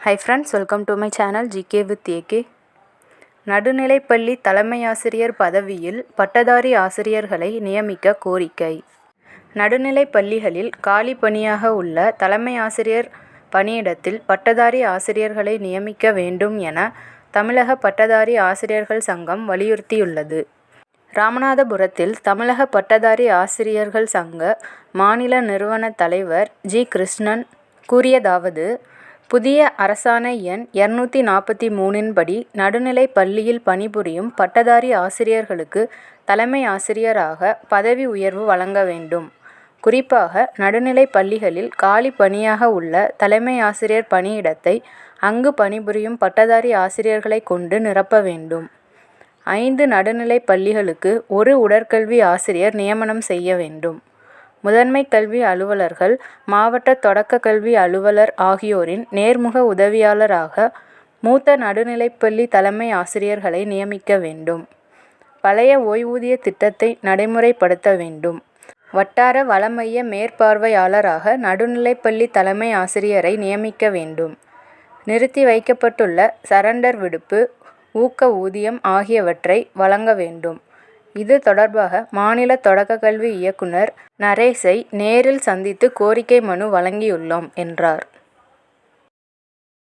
Hi friends welcome to my channel GK with AK நடுநிலைப்பள்ளி தலைமையாசிரியர் பதவியில் பட்டதாரி ஆசிரியர்களை நியமிக்க கோரிக்கை நடுநிலைப் பள்ளிகளில் காலி பணியாக உள்ள தலைமை ஆசிரியர் பணியிடத்தில் பட்டதாரி ஆசிரியர்களை நியமிக்க வேண்டும் என தமிழக பட்டதாரி ஆசிரியர்கள் சங்கம் வலியுறுத்தியுள்ளது. ராமநாதபுரத்தில் தமிழக பட்டதாரி ஆசிரியர்கள் சங்க மாநில நிறுவனத் தலைவர் ஜி. கிருஷ்ணன் கூறியதாவது புதிய அரசாணை எண் இருநூத்தி நாற்பத்தி மூணின் படி நடுநிலைப் பள்ளியில் பணிபுரியும் பட்டதாரி ஆசிரியர்களுக்கு தலைமை ஆசிரியராக பதவி உயர்வு வழங்க வேண்டும். குறிப்பாக நடுநிலைப் பள்ளிகளில் காலி பணியாக உள்ள தலைமை ஆசிரியர் பணியிடத்தை அங்கு பணிபுரியும் பட்டதாரி ஆசிரியர்களை கொண்டு நிரப்ப வேண்டும். ஐந்து நடுநிலைப் பள்ளிகளுக்கு ஒரு உடற்கல்வி ஆசிரியர் நியமனம் செய்ய வேண்டும். முதன்மை கல்வி அலுவலர்கள் மாவட்ட தொடக்க கல்வி அலுவலர் ஆகியோரின் நேர்முக உதவியாளராக மூத்த நடுநிலைப்பள்ளி தலைமை ஆசிரியர்களை நியமிக்க வேண்டும். பழைய ஓய்வூதிய திட்டத்தை நடைமுறைப்படுத்த வேண்டும். வட்டார வள மைய மேற்பார்வையாளராக நடுநிலைப்பள்ளி தலைமை ஆசிரியரை நியமிக்க வேண்டும். நிறுத்தி வைக்கப்பட்டுள்ள சரண்டர் விடுப்பு, ஊக்க ஊதியம் ஆகியவற்றை வழங்க வேண்டும். இது தொடர்பாக மாநில தொடக்க கல்வி இயக்குனர் நரேஷை நேரில் சந்தித்து கோரிக்கை மனு வழங்கியுள்ளோம், என்றார்.